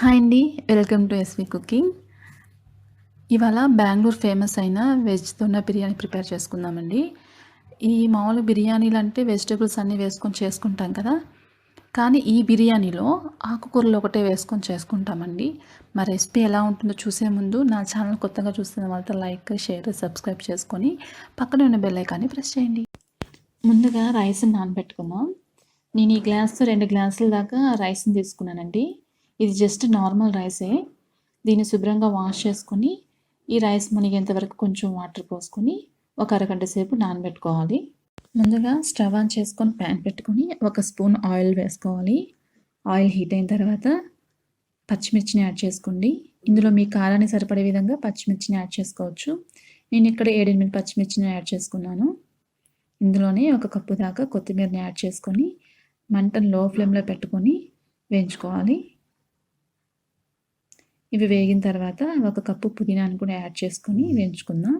Hi అండి. Welcome to SV cooking. ఇవాళ Bengaluru famous అయిన వెజ్ దొన్న బిర్యానీ ప్రిపేర్ చేసుకుందామండి. ఈ మామూలు బిర్యానీలు అంటే వెజిటేబుల్స్ అన్నీ వేసుకొని చేసుకుంటాం కదా. కానీ ఈ బిర్యానీలో ఆకుకూరలు ఒకటే వేసుకొని చేసుకుంటామండి. మా రెసిపీ ఎలా ఉంటుందో చూసే ముందు నా ఛానల్ కొత్తగా చూస్తున్న వాళ్ళతో లైక్ షేర్ సబ్స్క్రైబ్ చేసుకొని పక్కనే ఉన్న బెల్ ఐకాన్ని ప్రెస్ చేయండి. ముందుగా రైస్ని నానబెట్టుకుందాం. నేను ఈ గ్లాస్తో రెండు గ్లాసుల దాకా రైస్ని తీసుకున్నానండి. ఇది జస్ట్ నార్మల్ రైసే దీన్ని శుభ్రంగా వాష్ చేసుకొని ఈ రైస్ మునిగేంత వరకు కొంచెం వాటర్ పోసుకొని ఒక అరగంట సేపు నానబెట్టుకోవాలి. ముందుగా స్టవ్ ఆన్ చేసుకొని ప్యాన్ పెట్టుకొని ఒక స్పూన్ ఆయిల్ వేసుకోవాలి. ఆయిల్ హీట్ అయిన తర్వాత పచ్చిమిర్చిని యాడ్ చేసుకోండి. ఇందులో మీ కారాన్ని సరిపడే విధంగా పచ్చిమిర్చిని యాడ్ చేసుకోవచ్చు. నేను ఇక్కడ ఏడెనిమిది పచ్చిమిర్చిని యాడ్ చేసుకున్నాను. ఇందులోనే ఒక కప్పు దాకా కొత్తిమీరని యాడ్ చేసుకొని మంటను లో ఫ్లేమ్లో పెట్టుకొని వేయించుకోవాలి. ఇవి వేగిన తర్వాత ఒక కప్పు పుదీనాను కూడా యాడ్ చేసుకొని వేయించుకుందాం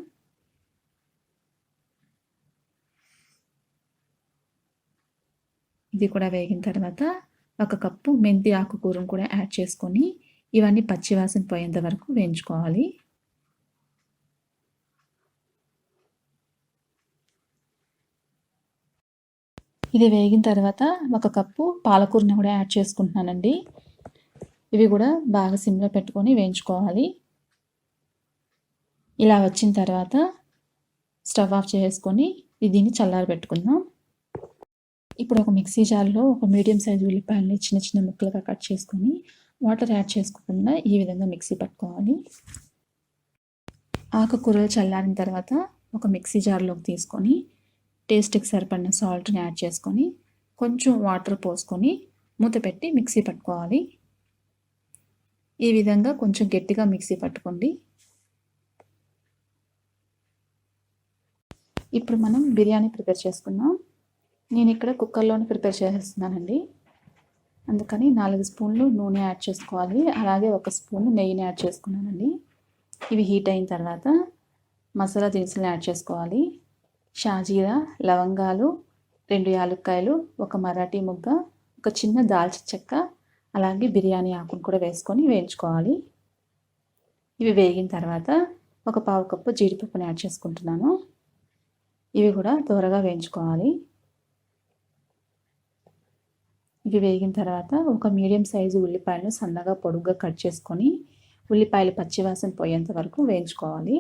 ఇది కూడా వేగిన తర్వాత ఒక కప్పు మెంతి ఆకుకూరను కూడా యాడ్ చేసుకొని ఇవన్నీ పచ్చివాసన పోయేంత వరకు వేయించుకోవాలి. ఇది వేగిన తర్వాత ఒక కప్పు పాలకూరని కూడా యాడ్ చేసుకుంటున్నానండి. ఇవి కూడా బాగా సిమ్లో పెట్టుకొని వేయించుకోవాలి. ఇలా వచ్చిన తర్వాత స్టవ్ ఆఫ్ చేసుకొని దీన్ని చల్లారి పెట్టుకుందాం. ఇప్పుడు ఒక మిక్సీ జార్లో ఒక మీడియం సైజు ఉల్లిపాయలని చిన్న చిన్న ముక్కలుగా కట్ చేసుకొని వాటర్ యాడ్ చేసుకోకుండా ఈ విధంగా మిక్సీ పట్టుకోవాలి. ఆకుకూరలు చల్లారిన తర్వాత ఒక మిక్సీ జార్లోకి తీసుకొని టేస్ట్కి సరిపడిన సాల్ట్ని యాడ్ చేసుకొని కొంచెం వాటర్ పోసుకొని మూత పెట్టి మిక్సీ పట్టుకోవాలి. ఈ విధంగా కొంచెం గట్టిగా మిక్సీ పట్టుకోండి. ఇప్పుడు మనం బిర్యానీ ప్రిపేర్ చేసుకుందాం. నేను ఇక్కడ కుక్కర్లోనే ప్రిపేర్ చేసేస్తున్నానండి అందుకని నాలుగు స్పూన్లు నూనె యాడ్ చేసుకోవాలి. అలాగే ఒక స్పూన్ నెయ్యిని యాడ్ చేసుకున్నానండి. ఇవి హీట్ అయిన తర్వాత మసాలా దినుసులు యాడ్ చేసుకోవాలి. షాజీరా లవంగాలు రెండు యాలక్కాయలు ఒక మరాఠీ ముగ్గ ఒక చిన్న దాల్చిన చెక్క అలాగే బిర్యానీ ఆకును కూడా వేసుకొని వేయించుకోవాలి. ఇవి వేగిన తర్వాత ఒక పావు కప్పు జీడిపప్పుని యాడ్ చేసుకుంటున్నాను. ఇవి కూడా త్వరగా వేయించుకోవాలి. ఇవి వేగిన తర్వాత ఒక మీడియం సైజు ఉల్లిపాయలను సన్నగా పొడుగ్గా కట్ చేసుకొని ఉల్లిపాయలు పచ్చివాసన పోయేంత వరకు వేయించుకోవాలి.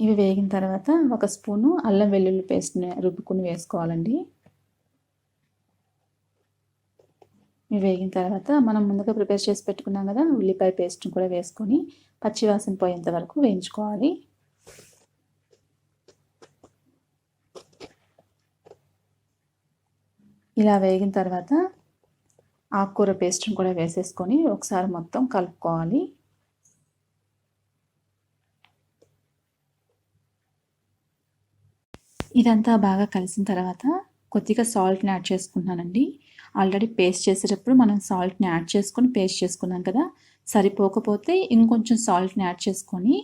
ఇవి వేగిన తర్వాత ఒక స్పూను అల్లం వెల్లుల్లి పేస్ట్ని రుబ్బుకుని వేసుకోవాలండి. ఇవి వేగిన తర్వాత మనం ముందుగా ప్రిపేర్ చేసి పెట్టుకున్నాం కదా ఉల్లిపాయ పేస్ట్ని కూడా వేసుకొని పచ్చివాసన పోయేంత వరకు వేయించుకోవాలి. ఇలా వేగిన తర్వాత ఆకుకూర పేస్ట్ని కూడా వేసేసుకొని ఒకసారి మొత్తం కలుపుకోవాలి. ఇదంతా బాగా కలిసిన తర్వాత కొద్దిగా సాల్ట్ని యాడ్ చేసుకుంటున్నానండి. ఆల్రెడీ పేస్ట్ చేసేటప్పుడు మనం సాల్ట్ని యాడ్ చేసుకొని పేస్ట్ చేసుకున్నాం కదా సరిపోకపోతే ఇంకొంచెం సాల్ట్ని యాడ్ చేసుకొని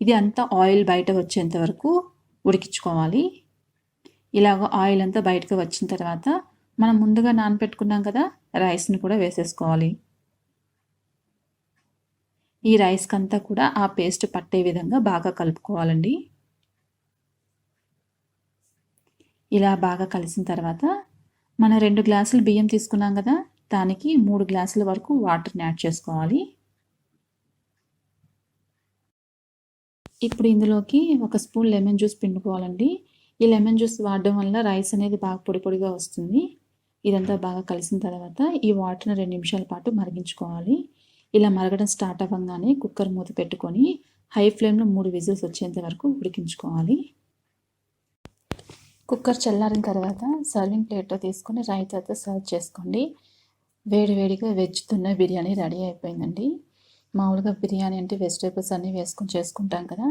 ఇది అంతా ఆయిల్ బయట వచ్చేంత వరకు ఉడికించుకోవాలి. ఇలాగ ఆయిల్ అంతా బయటకు వచ్చిన తర్వాత మనం ముందుగా నానపెట్టుకున్నాం కదా రైస్ని కూడా వేసేసుకోవాలి. ఈ రైస్కి అంతా కూడా ఆ పేస్ట్ పట్టే విధంగా బాగా కలుపుకోవాలండి. ఇలా బాగా కలిసిన తర్వాత మన రెండు గ్లాసులు బియ్యం తీసుకున్నాం కదా దానికి మూడు గ్లాసుల వరకు వాటర్ని యాడ్ చేసుకోవాలి. ఇప్పుడు ఇందులోకి ఒక స్పూన్ లెమన్ జ్యూస్ పిండుకోవాలండి. ఈ లెమన్ జ్యూస్ వాడడం వల్ల రైస్ అనేది బాగా పొడి పొడిగా వస్తుంది. ఇదంతా బాగా కలిసిన తర్వాత ఈ వాటర్ని రెండు నిమిషాల పాటు మరిగించుకోవాలి. ఇలా మరగడం స్టార్ట్ అవ్వగానే కుక్కర్ మూత పెట్టుకొని హై ఫ్లేమ్లో మూడు విజిల్స్ వచ్చేంత వరకు ఉడికించుకోవాలి. కుక్కర్ చల్లారిన తర్వాత సర్వింగ్ ప్లేట్లో తీసుకొని రైతాతో సర్వ్ చేసుకోండి. వేడివేడిగా వెజ్ తున్న బిర్యానీ రెడీ అయిపోయిందండి. మామూలుగా బిర్యానీ అంటే వెజిటేబుల్స్ అన్నీ వేసుకొని చేసుకుంటాం కదా.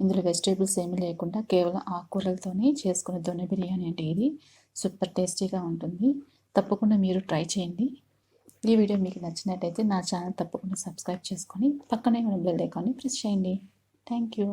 ఇందులో వెజిటేబుల్స్ ఏమీ లేకుండా కేవలం ఆకుకూరలతోనే చేసుకునే దొన్న బిర్యానీ అంటే ఇది. సూపర్ టేస్టీగా ఉంటుంది. తప్పకుండా మీరు ట్రై చేయండి. ఈ వీడియో మీకు నచ్చినట్టయితే నా ఛానల్ తప్పకుండా సబ్స్క్రైబ్ చేసుకొని పక్కనే ఉన్న బెల్ ఐకాన్ని ప్రెస్ చేయండి. Thank you.